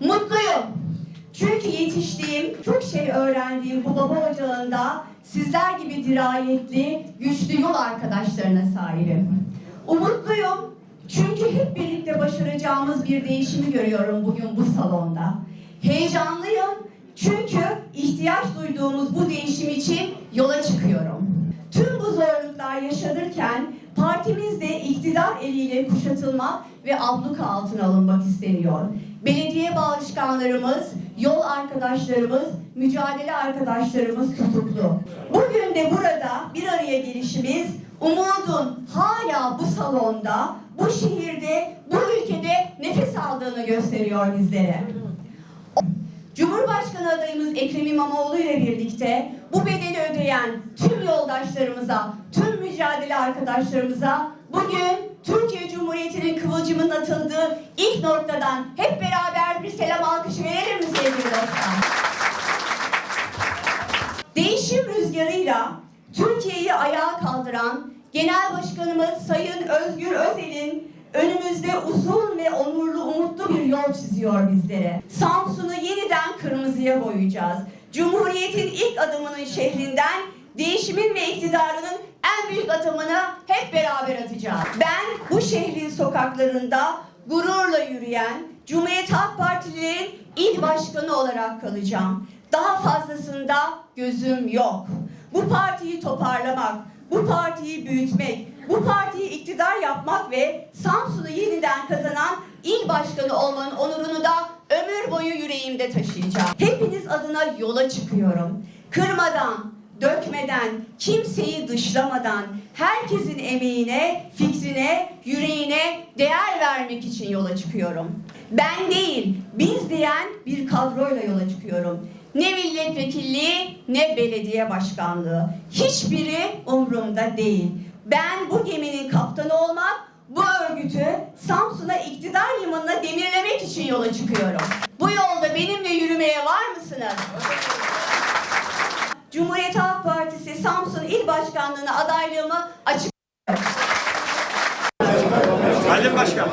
Mutluyum. Çünkü yetiştiğim, çok şey öğrendiğim bu baba ocağında sizler gibi dirayetli, güçlü yol arkadaşlarına sahibim. Umutluyum çünkü hep birlikte başaracağımız bir değişimi görüyorum bugün bu salonda. Heyecanlıyım çünkü ihtiyaç duyduğumuz bu değişim için yola çıkıyorum partimiz de iktidar eliyle kuşatılmak ve abluka altına alınmak isteniyor. Belediye başkanlarımız, yol arkadaşlarımız, mücadele arkadaşlarımız tutuklu. Bugün de burada bir araya gelişimiz umudun hala bu salonda, bu şehirde, bu ülkede nefes aldığını gösteriyor bizlere. Cumhurbaşkanı adayımız Ekrem İmamoğlu ile birlikte bu bedeli ödeyen tüm yoldaşlarımıza, tüm mücadele arkadaşlarımıza bugün Türkiye Cumhuriyeti'nin kıvılcımının atıldığı ilk noktadan hep beraber bir selam alkışı verelim mi sevgili dostlar? Değişim rüzgarıyla Türkiye'yi ayağa kaldıran Genel Başkanımız Sayın Özgür Özel'in önümüzde uzun ve onurlu umutlu bir yol çiziyor bizlere. Samsun'u yeniden kırmızıya boyayacağız. Cumhuriyet'in ilk adımının şehrinden değişimin ve iktidarının en büyük adımını hep beraber atacağız. Ben bu şehrin sokaklarında gururla yürüyen Cumhuriyet Halk Partililerin il başkanı olarak kalacağım. Daha fazlasında gözüm yok. Bu partiyi toparlamak, bu partiyi büyütmek, bu partiyi iktidar yapmak ve Samsun'u yeniden kazanan il başkanı olmanın onurunu da ömür boyu yüreğimde taşıyacağım. Hepiniz adına yola çıkıyorum. Kırmadan, dökmeden, kimseyi dışlamadan, herkesin emeğine, fikrine, yüreğine değer vermek için yola çıkıyorum. Ben değil, biz diyen bir kadroyla yola çıkıyorum. Ne milletvekilliği ne belediye başkanlığı. Hiçbiri umurumda değil. Ben bu geminin kaptanı olmak, bu örgütü Samsun'a iktidar limanına demirlemek için yola çıkıyorum. Samsun İl Başkanlığı'na adaylığımı açık Halim Başkan.